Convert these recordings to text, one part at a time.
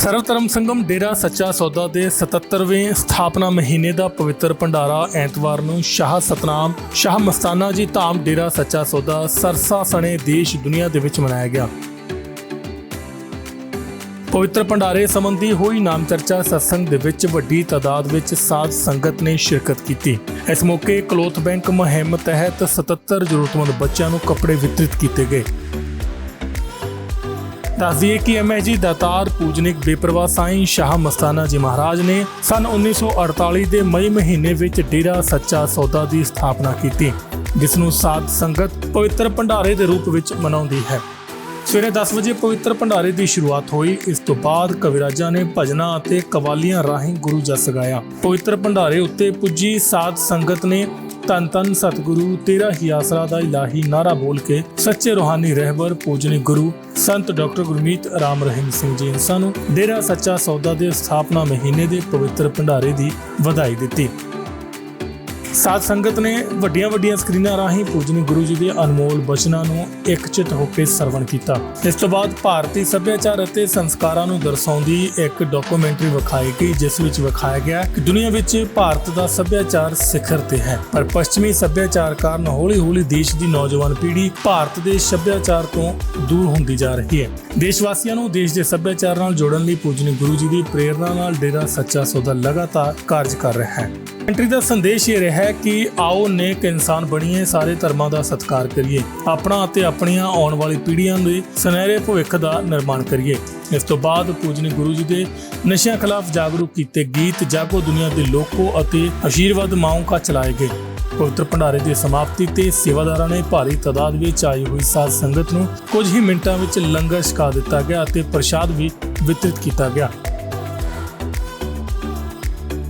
ਸਰਵ ਧਰਮ ਸੰਗਮ ਡੇਰਾ ਸੱਚਾ ਸੌਦਾ ਦੇ 77ਵੇਂ ਸਥਾਪਨਾ ਮਹੀਨੇ ਦਾ ਪਵਿੱਤਰ ਭੰਡਾਰਾ ਐਤਵਾਰ ਨੂੰ ਸ਼ਾਹ ਸਤਨਾਮ, ਸ਼ਾਹ ਮਸਤਾਨਾ ਜੀ ਧਾਮ ਡੇਰਾ ਸੱਚਾ ਸੌਦਾ ਸਰਸਾ ਸਣੇ ਦੇਸ਼ ਦੁਨੀਆ ਦੇ ਵਿੱਚ ਮਨਾਇਆ ਗਿਆ। ਪਵਿੱਤਰ ਭੰਡਾਰੇ ਸੰਬੰਧੀ ਹੋਈ ਨਾਮ ਚਰਚਾ ਸਤਸੰਗ ਦੇ ਵਿੱਚ ਵੱਡੀ ਤਾਦਾਦ ਵਿੱਚ ਸਾਧ ਸੰਗਤ ਨੇ ਸ਼ਿਰਕਤ ਕੀਤੀ। ਇਸ ਮੌਕੇ ਕਲੋਥ ਬੈਂਕ ਮੁਹਿੰਮ ਤਹਿਤ 77 ਜ਼ਰੂਰਤਮੰਦ ਬੱਚਿਆਂ ਨੂੰ ਕੱਪੜੇ ਵਿਤਰਿਤ ਕੀਤੇ ਗਏ। ਦੱਸ ਦਈਏ ਕਿ ਐਮਐਜੀ ਦਾਤਾਰ ਪੂਜਨਿਕ ਬੇਪਰਵਾਹ ਸਾਈਂ ਸ਼ਾਹ ਮਸਤਾਨਾ ਜੀ ਮਹਾਰਾਜ ਨੇ ਸਨ 1948 ਦੇ ਮਈ ਮਹੀਨੇ ਵਿੱਚ ਡੇਰਾ ਸੱਚਾ ਸੌਦਾ ਦੀ ਸਥਾਪਨਾ ਕੀਤੀ ਜਿਸ ਨੂੰ ਸਾਧ ਸੰਗਤ ਪਵਿੱਤਰ ਭੰਡਾਰੇ ਦੇ ਰੂਪ ਵਿੱਚ ਮਨਾਉਂਦੀ ਹੈ। ਸਵੇਰੇ 10 ਵਜੇ ਪਵਿੱਤਰ ਭੰਡਾਰੇ ਦੀ ਸ਼ੁਰੂਆਤ ਹੋਈ, ਇਸ ਤੋਂ ਬਾਅਦ ਕਵਿਰਾਜਾਂ ਨੇ ਭਜਨਾਂ ਅਤੇ ਕਵਾਲੀਆਂ ਰਾਹੀਂ ਗੁਰੂ ਜਸ ਗਾਇਆ। ਪਵਿੱਤਰ ਭੰਡਾਰੇ ਉੱਤੇ ਪੁੱਜੀ ਸਾਧ ਸੰਗਤ ਨੇ ਤਨ ਤਨ ਸਤਿਗੁਰੂ, ਤੇਰਾ ਹੀ ਆਸਰਾ ਦਾ ਇਲਾਹੀ ਨਾਰਾ ਬੋਲ ਕੇ ਸੱਚੇ ਰੂਹਾਨੀ ਰਹਿਬਰ, ਪੂਜਨੀ ਗੁਰੂ, ਸੰਤ ਡਾਕਟਰ ਗੁਰਮੀਤ ਰਾਮ ਰਹੀਮ ਸਿੰਘ ਜੀ ਇੰਸਾਂ ਨੂੰ ਡੇਰਾ ਸੱਚਾ ਸੌਦਾ ਦੇ ਸਥਾਪਨਾ ਮਹੀਨੇ ਦੇ ਪਵਿੱਤਰ ਭੰਡਾਰੇ ਦੀ ਵਧਾਈ ਦਿੱਤੀ। ਸਾਧ ਸੰਗਤ ਨੇ ਵੱਡੀਆਂ ਵੱਡੀਆਂ ਸਕਰੀਨਾਂ ਰਾਹੀਂ ਪੂਜਨੀ ਗੁਰੂ ਜੀ ਦੇ ਅਨਮੋਲ ਬਚਨਾਂ ਨੂੰ ਇਕਚਿਤ ਹੋ ਕੇ ਸਰਵਣ ਕੀਤਾ। ਇਸ ਤੋਂ ਬਾਅਦ ਭਾਰਤੀ ਸੱਭਿਆਚਾਰ ਅਤੇ ਸੰਸਕਾਰਾਂ ਨੂੰ ਦਰਸਾਉਂਦੀ ਇੱਕ ਡਾਕੂਮੈਂਟਰੀ ਵਿਖਾਈ ਗਈ, ਜਿਸ ਵਿੱਚ ਵਿਖਾਇਆ ਗਿਆ ਕਿ ਦੁਨੀਆ ਵਿੱਚ ਭਾਰਤ ਦਾ ਸੱਭਿਆਚਾਰ ਸਿਖਰ ਤੇ ਹੈ। ਪਰ ਪੱਛਮੀ ਸੱਭਿਆਚਾਰ ਕਾਰਨ ਹੌਲੀ-ਹੌਲੀ ਦੇਸ਼ ਦੀ ਨੌਜਵਾਨ ਪੀੜ੍ਹੀ ਭਾਰਤ ਦੇ ਸੱਭਿਆਚਾਰ ਤੋਂ ਦੂਰ ਹੁੰਦੀ ਜਾ ਰਹੀ ਹੈ। ਦੇਸ਼ ਵਾਸੀਆਂ ਨੂੰ ਦੇਸ਼ ਦੇ ਸੱਭਿਆਚਾਰ ਨਾਲ ਜੋੜਨ ਲਈ ਪੂਜਨੀ ਗੁਰੂ ਜੀ ਦੀ ਪ੍ਰੇਰਣਾ ਨਾਲ ਡੇਰਾ ਸੱਚਾ ਸੌਦਾ ਲਗਾਤਾਰ ਕਾਰਜ ਕਰ ਰਿਹਾ ਹੈ। ਕੰਟਰੀ ਦਾ ਸੰਦੇਸ਼ ਇਹ ਰਿਹਾ ਹੈ ਕਿ ਆਓ ਨੇਕ ਇਨਸਾਨ ਬਣੀਏ, ਸਾਰੇ ਧਰਮਾਂ ਦਾ ਸਤਿਕਾਰ ਕਰੀਏ, ਆਪਣਾ ਅਤੇ ਆਪਣੀਆਂ ਆਉਣ ਵਾਲੀ ਪੀੜ੍ਹੀਆਂ ਦੇ ਸੁਨਹਿਰੇ ਭਵਿੱਖ ਦਾ ਨਿਰਮਾਣ ਕਰੀਏ। ਇਸ ਤੋਂ ਬਾਅਦ ਪੂਜਨੀ ਗੁਰੂ ਜੀ ਦੇ ਨਸ਼ਿਆਂ ਖਿਲਾਫ ਜਾਗਰੂਕ ਕੀਤੇ ਗੀਤ ਜਾਗੋ ਦੁਨੀਆ ਦੇ ਲੋਕੋ ਅਤੇ ਆਸ਼ੀਰਵਾਦ ਮਾਉਂ ਕਾ ਚਲਾਏ ਗਏ। ਪਵਿੱਤਰ ਭੰਡਾਰੇ ਦੀ ਸਮਾਪਤੀ ਤੇ ਸੇਵਾਦਾਰਾਂ ਨੇ ਭਾਰੀ ਤਾਦਾਦ ਵਿੱਚ ਆਈ ਹੋਈ ਸਾਧ ਸੰਗਤ ਨੂੰ ਕੁਝ ਹੀ ਮਿੰਟਾਂ ਵਿੱਚ ਲੰਗਰ ਛਕਾ ਦਿੱਤਾ ਗਿਆ ਅਤੇ ਪ੍ਰਸ਼ਾਦ ਵੀ ਵਿਤਰਿਤ ਕੀਤਾ ਗਿਆ।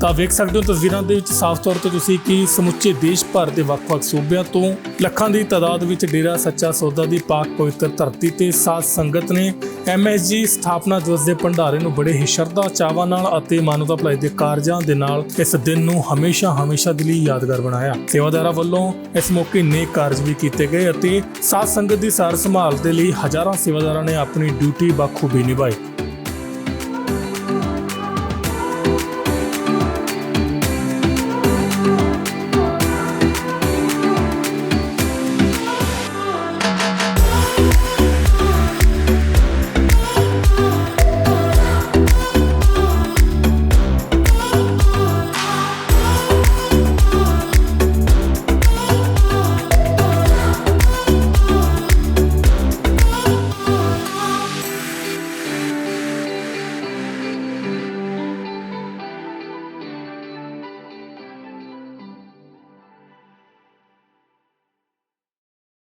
ਤਾਂ ਵੇਖ ਸਕਦੇ ਹੋ ਤਸਵੀਰਾਂ ਦੇ ਵਿੱਚ ਸਾਫ਼ ਤੌਰ ਤੇ ਤੁਸੀਂ ਕਿ ਸਮੁੱਚੇ ਦੇਸ਼ ਭਰ ਦੇ ਵੱਖ-ਵੱਖ ਸੂਬਿਆਂ ਤੋਂ ਲੱਖਾਂ ਦੀ ਤਾਦਾਦ ਵਿੱਚ ਡੇਰਾ ਸੱਚਾ ਸੌਦਾ ਦੀ ਪਾਕ ਪਵਿੱਤਰ ਧਰਤੀ ਤੇ ਸਾਧ ਸੰਗਤ ਨੇ ਐਮਐਸਜੀ ਸਥਾਪਨਾ ਦਿਵਸ ਦੇ ਭੰਡਾਰੇ ਨੂੰ ਬੜੇ ਹੀ ਸ਼ਰਧਾ ਚਾਵਾਂ ਨਾਲ ਅਤੇ ਮਾਨਵਤਾ ਭਲਾਈ ਦੇ ਕਾਰਜਾਂ ਦੇ ਨਾਲ ਇਸ ਦਿਨ ਨੂੰ ਹਮੇਸ਼ਾ ਹਮੇਸ਼ਾ ਦੇ ਲਈ ਯਾਦਗਾਰ ਬਣਾਇਆ। ਸੇਵਾਦਾਰਾਂ ਵੱਲੋਂ ਇਸ ਮੌਕੇ ਨੇਕ ਕਾਰਜ ਵੀ ਕੀਤੇ ਗਏ ਅਤੇ ਸਾਧ ਸੰਗਤ ਦੀ ਸਾਰ ਸੰਭਾਲ ਦੇ ਲਈ ਹਜ਼ਾਰਾਂ ਸੇਵਾਦਾਰਾਂ ਨੇ ਆਪਣੀ ਡਿਊਟੀ ਬਾਖੂਬੀ ਨਿਭਾਈ।